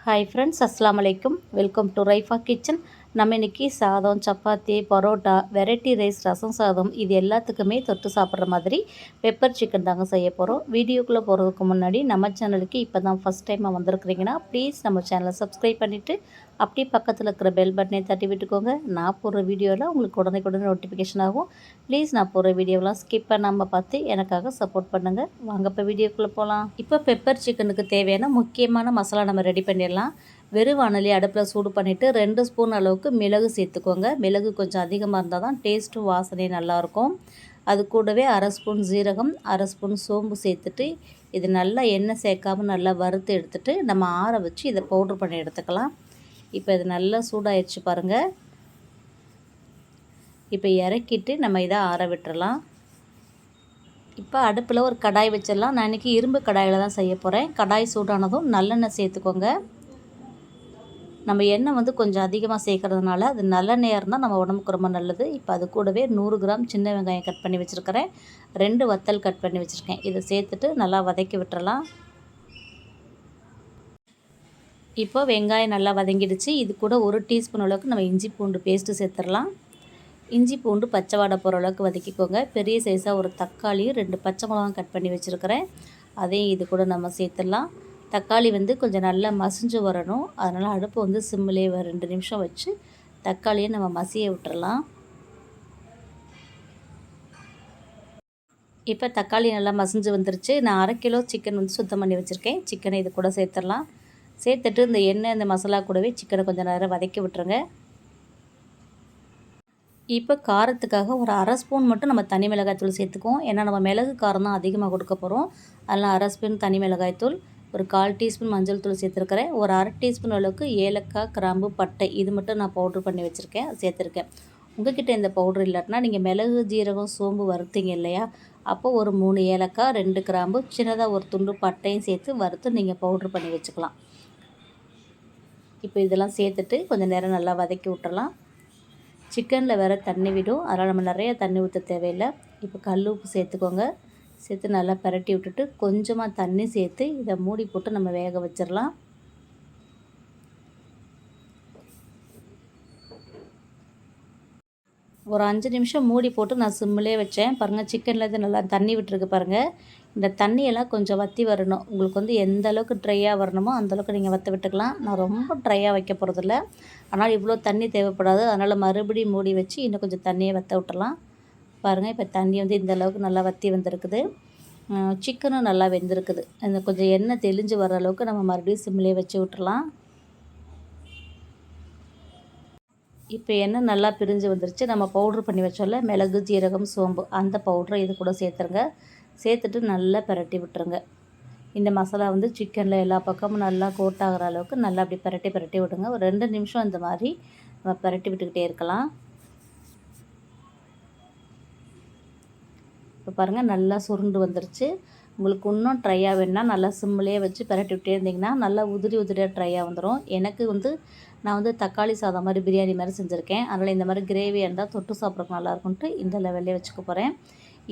Hi friends അസ്സാം വലൈക്കും welcome to Raifa kitchen நம்ம இன்றைக்கி சாதம் சப்பாத்தி பரோட்டா வெரைட்டி ரைஸ் ரசம் சாதம் இது எல்லாத்துக்குமே தொட்டு சாப்பிட்ற மாதிரி பெப்பர் சிக்கன் தாங்க செய்ய போகிறோம் வீடியோக்குள்ளே போகிறதுக்கு முன்னாடி நம்ம சேனலுக்கு இப்போ தான் ஃபஸ்ட் டைமாக வந்திருக்கிறீங்கன்னா ப்ளீஸ் நம்ம சேனலை சப்ஸ்கிரைப் பண்ணிவிட்டு அப்படியே பக்கத்தில் இருக்கிற பெல் பட்டனை தட்டி விட்டுக்கோங்க. நான் போடுற வீடியோவில் உங்களுக்கு உடனே உடனே நோட்டிஃபிகேஷன் ஆகும். ப்ளீஸ் நான் போடுற வீடியோவெலாம் ஸ்கிப் பண்ணாமல் பார்த்து எனக்காக சப்போர்ட் பண்ணுங்கள் வாங்க இப்போ வீடியோக்குள்ளே போகலாம் இப்போ பெப்பர் சிக்கனுக்கு தேவையான முக்கியமான மசாலா நம்ம ரெடி பண்ணிடலாம். வெறும் வானலி அடுப்பில் சூடு பண்ணிவிட்டு ரெண்டு ஸ்பூன் அளவுக்கு மிளகு சேர்த்துக்கோங்க. மிளகு கொஞ்சம் அதிகமாக இருந்தால் தான் டேஸ்ட்டும் வாசனையும் நல்லாயிருக்கும் அது கூடவே அரை ஸ்பூன் ஜீரகம் அரை ஸ்பூன் சோம்பு சேர்த்துட்டு இது நல்லா எண்ணெய் சேர்க்காமல் நல்லா வறுத்து எடுத்துகிட்டு நம்ம ஆற வச்சு இதை பவுட்ரு பண்ணி எடுத்துக்கலாம். இப்போ இது நல்லா சூடாயிடுச்சு பாருங்கள் இப்போ இறக்கிட்டு நம்ம இதை ஆற விட்டுறலாம். இப்போ அடுப்பில் ஒரு கடாய் வச்சிடலாம். நான் இன்றைக்கி இரும்பு கடாயில் தான் செய்ய போகிறேன் கடாய் சூடானதும் நல்லெண்ணெய் சேர்த்துக்கோங்க. நம்ம எண்ணெய் வந்து கொஞ்சம் அதிகமாக சேர்க்கறதுனால அது நல்லெண்ணெயாக இருந்தால் நம்ம உடம்புக்கு ரொம்ப நல்லது. இப்போ அது கூடவே நூறு கிராம் சின்ன வெங்காயம் கட் பண்ணி வச்சுருக்கிறேன். ரெண்டு வத்தல் கட் பண்ணி வச்சுருக்கேன். இதை சேர்த்துட்டு நல்லா வதக்கி விட்டுறலாம். இப்போ வெங்காயம் நல்லா வதங்கிடுச்சு. இது கூட ஒரு டீஸ்பூன் அளவுக்கு நம்ம இஞ்சி பூண்டு பேஸ்ட்டு சேர்த்துடலாம். இஞ்சி பூண்டு பச்சை வாடை போகிற அளவுக்கு வதக்கிக்கோங்க. பெரிய சைஸாக ஒரு தக்காளியும் ரெண்டு பச்சை மிளகாய் கட் பண்ணி வச்சுருக்கிறேன். அதையும் இது கூட நம்ம சேர்த்துடலாம். தக்காளி வந்து கொஞ்சம் நல்லா மசிஞ்சு வரணும். அதனால் அடுப்பு வந்து சிம்மிலே ரெண்டு நிமிஷம் வச்சு தக்காளியை நம்ம மசிய விட்டுறலாம். இப்போ தக்காளி நல்லா மசிஞ்சு வந்துருச்சு. நான் அரை கிலோ சிக்கன் வந்து சுத்தம் பண்ணி வச்சுருக்கேன். சிக்கனை இது கூட சேர்த்துடலாம். சேர்த்துட்டு இந்த எண்ணெய் இந்த மசாலா கூடவே சிக்கனை கொஞ்சம் நேரம் வதக்கி விட்டுருங்க. இப்போ காரத்துக்காக ஒரு அரை ஸ்பூன் மட்டும் நம்ம தனி மிளகாய்த்தூள் சேர்த்துக்குவோம். ஏன்னா நம்ம மிளகு காரம் தான் அதிகமாக கொடுக்க போகிறோம் அதனால் அரை ஸ்பூன் தனி மிளகாய்த்தூள் ஒரு கால் டீஸ்பூன் மஞ்சள் தூள் சேர்த்துருக்கிறேன். ஒரு அரை டீஸ்பூன் அளவுக்கு ஏலக்காய் கிராம்பு பட்டை இது மட்டும் நான் பவுட்ரு பண்ணி வச்சுருக்கேன். சேர்த்துருக்கேன். உங்ககிட்ட இந்த பவுட்ரு இல்லாட்டினா நீங்கள் மிளகு ஜீரகம் சோம்பு வறுத்தீங்க இல்லையா? அப்போ ஒரு மூணு ஏலக்காய் ரெண்டு கிராம்பு சின்னதாக ஒரு துண்டு பட்டையும் சேர்த்து வறுத்து நீங்கள் பவுட்ரு பண்ணி வச்சுக்கலாம். இப்போ இதெல்லாம் சேர்த்துட்டு கொஞ்சம் நேரம் நல்லா வதக்கி விட்டுறலாம். சிக்கனில் வேறு தண்ணி விடும். அதனால் நம்ம நிறைய தண்ணி ஊற்ற தேவையில்லை. இப்போ கல் உப்பு சேர்த்துக்கோங்க. சேர்த்து நல்லா பரட்டி விட்டுட்டு கொஞ்சமாக தண்ணி சேர்த்து இதை மூடி போட்டு நம்ம வேக வச்சிடலாம். ஒரு அஞ்சு நிமிஷம் மூடி போட்டு நான் சிம்மிலே வச்சேன். பாருங்கள் சிக்கனில் இது நல்லா தண்ணி விட்டுருக்கு பாருங்கள் இந்த தண்ணியெல்லாம் கொஞ்சம் வற்றி வரணும். உங்களுக்கு வந்து எந்த அளவுக்கு ட்ரையாக வரணுமோ அந்தளவுக்கு நீங்கள் வற்ற விட்டுக்கலாம். நான் ரொம்ப ட்ரையாக வைக்க போகிறதில்ல ஆனால் இவ்வளோ தண்ணி தேவைப்படாது. அதனால் மறுபடியும் மூடி வச்சு இன்னும் கொஞ்சம் தண்ணியை வற்ற விட்டுலாம் பாருங்கள் இப்போ தண்ணி வந்து இந்த அளவுக்கு நல்லா வற்றி வந்திருக்குது. சிக்கனும் நல்லா வெந்திருக்குது. இந்த கொஞ்சம் எண்ணெய் தெளிஞ்சு வர அளவுக்கு நம்ம மறுபடியும் சிம்லேயே வச்சு விட்டுலாம் இப்போ எண்ணெய் நல்லா பிரிஞ்சு வந்துருச்சு. நம்ம பவுட்ரு பண்ணி வச்சோம்ல மிளகு ஜீரகம் சோம்பு அந்த பவுட்ரை இது கூட சேர்த்துருங்க. சேர்த்துட்டு நல்லா பரட்டி விட்டுருங்க. இந்த மசாலா வந்து சிக்கனில் எல்லா பக்கமும் நல்லா கோட் ஆகிற அளவுக்கு நல்லா அப்படி பரட்டி பரட்டி விடுங்க. ஒரு ரெண்டு நிமிஷம் இந்த மாதிரி நம்ம பரட்டி விட்டுக்கிட்டே இருக்கலாம். இப்போ பாருங்கள் நல்லா சுருண்டு வந்துருச்சு. உங்களுக்கு இன்னும் ட்ரையாக வேணுன்னா நல்லா சிம்மிலேயே வச்சு பரட்டி விட்டே இருந்திங்கன்னா நல்லா உதிரி உதிரியாக ட்ரையாக வந்துடும் எனக்கு வந்து நான் வந்து தக்காளி சாதம் மாதிரி பிரியாணி மாதிரி செஞ்சுருக்கேன். அதனால் இந்த மாதிரி கிரேவி இருந்தால் தொட்டு சாப்பிட்றதுக்கு நல்லாயிருக்குன்ட்டு இந்த லெவல்லே வச்சுக்க போகிறேன்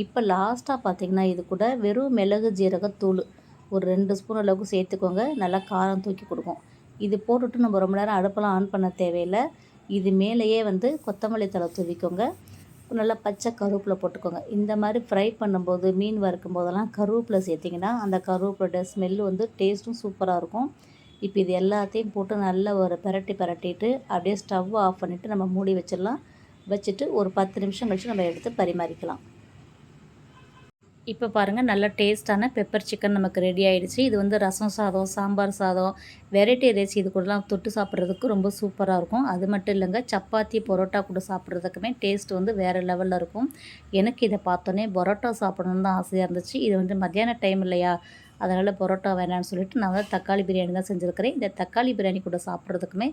இப்போ லாஸ்ட்டாக பார்த்திங்கன்னா இது கூட வெறும் மிளகு ஜீரகத்தூள் ஒரு ரெண்டு ஸ்பூன் அளவுக்கு சேர்த்துக்கோங்க. நல்லா காரம் தூக்கி கொடுக்கும். இது போட்டுட்டு நம்ம ரொம்ப நேரம் அடுப்பெல்லாம் ஆன் பண்ண தேவையில்லை. இது மேலேயே வந்து கொத்தமல்லி தலை தூவிக்கோங்க. நல்லா பச்சை கருவேப்பிலை போட்டுக்கோங்க. இந்த மாதிரி ஃப்ரை பண்ணும்போது மீன் வறுக்கும் போதெல்லாம் கருவேப்பிலை சேர்த்திங்கன்னா அந்த கருவேப்பிலோட ஸ்மெல்லு வந்து டேஸ்ட்டும் சூப்பராக இருக்கும். இப்போ இது எல்லாத்தையும் போட்டு நல்லா ஒரு பெரட்டி பெரட்டிட்டு அப்படியே ஸ்டவ் ஆஃப் பண்ணிவிட்டு நம்ம மூடி வச்சிடலாம். வச்சுட்டு ஒரு பத்து நிமிஷம் கழித்து நம்ம எடுத்து பரிமாறிக்கலாம். இப்போ பாருங்கள் நல்ல டேஸ்ட்டான பெப்பர் சிக்கன் நமக்கு ரெடி ஆகிடுச்சு இது வந்து ரசம் சாதம் சாம்பார் சாதம் வெரைட்டி ரைஸ் இது கூடலாம் தொட்டு சாப்பிட்றதுக்கு ரொம்ப சூப்பராக இருக்கும். அது மட்டும் இல்லைங்க சப்பாத்தி பரோட்டா கூட சாப்பிட்றதுக்குமே டேஸ்ட் வந்து வேறு லெவலில் இருக்கும். எனக்கு இதை பார்த்தோன்னே பரோட்டா சாப்பிடணுன்னு தான் ஆசையாக இருந்துச்சு. இது வந்து மத்தியான டைம் இல்லையா? அதனால் பரோட்டா வேணான்னு சொல்லிட்டு நான் வந்து தக்காளி பிரியாணி தான் செஞ்சுருக்கிறேன். இந்த தக்காளி பிரியாணி கூட சாப்பிட்றதுக்குமே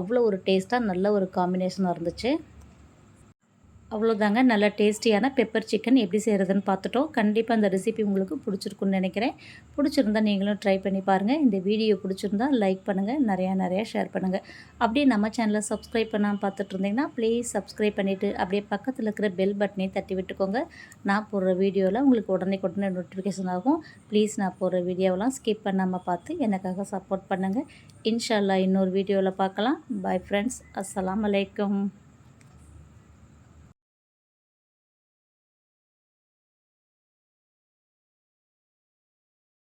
அவ்வளோ ஒரு டேஸ்ட்டாக நல்ல ஒரு காம்பினேஷனாக இருந்துச்சு. அவ்வளோதாங்க நல்ல டேஸ்டியான பெப்பர் சிக்கன் எப்படி செய்கிறதுன்னு பார்த்துட்டோம். கண்டிப்பாக அந்த ரெசிபி உங்களுக்கு பிடிச்சிருக்குன்னு நினைக்கிறேன். பிடிச்சிருந்தா நீங்களும் ட்ரை பண்ணி பாருங்கள் இந்த வீடியோ பிடிச்சிருந்தா லைக் பண்ணுங்கள் நிறையா நிறையா ஷேர் பண்ணுங்கள் அப்படியே நம்ம சேனலை சப்ஸ்கிரைப் பண்ணாமல் பார்த்துட்டு இருந்தீங்கன்னா ப்ளீஸ் சப்ஸ்கிரைப் பண்ணிவிட்டு அப்படியே பக்கத்தில் இருக்கிற பெல் பட்டனையும் தட்டி விட்டுக்கோங்க. நான் போடுற வீடியோவில் உங்களுக்கு உடனே உடனே நோட்டிஃபிகேஷன் ஆகும். ப்ளீஸ் நான் போடுற வீடியோவெலாம் ஸ்கிப் பண்ணாமல் பார்த்து எனக்காக சப்போர்ட் பண்ணுங்கள் இன்ஷால்லா இன்னொரு வீடியோவில் பார்க்கலாம். பாய் ஃப்ரெண்ட்ஸ் அஸ்லாம் வலைக்கம்